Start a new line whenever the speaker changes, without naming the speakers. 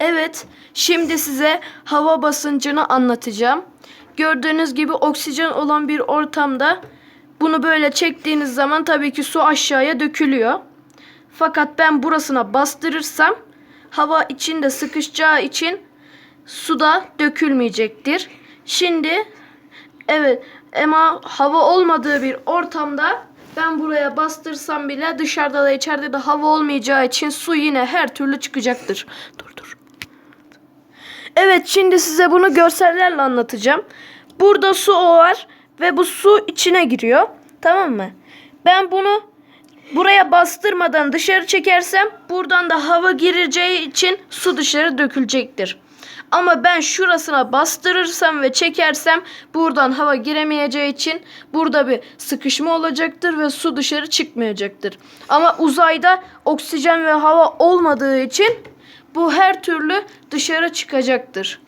Evet, şimdi size hava basıncını anlatacağım. Gördüğünüz gibi oksijen olan bir ortamda bunu böyle çektiğiniz zaman tabii ki su aşağıya dökülüyor. Fakat ben burasına bastırırsam hava içinde sıkışacağı için suda dökülmeyecektir. Şimdi evet ama hava olmadığı bir ortamda ben buraya bastırsam bile dışarıda da içeride de hava olmayacağı için su yine her türlü çıkacaktır. Dur dur. Evet şimdi size bunu görsellerle anlatacağım. Burada su var ve bu su içine giriyor. Tamam mı? Ben bunu buraya bastırmadan dışarı çekersem buradan da hava gireceği için su dışarı dökülecektir. Ama ben şurasına bastırırsam ve çekersem buradan hava giremeyeceği için burada bir sıkışma olacaktır ve su dışarı çıkmayacaktır. Ama uzayda oksijen ve hava olmadığı için bu her türlü dışarı çıkacaktır.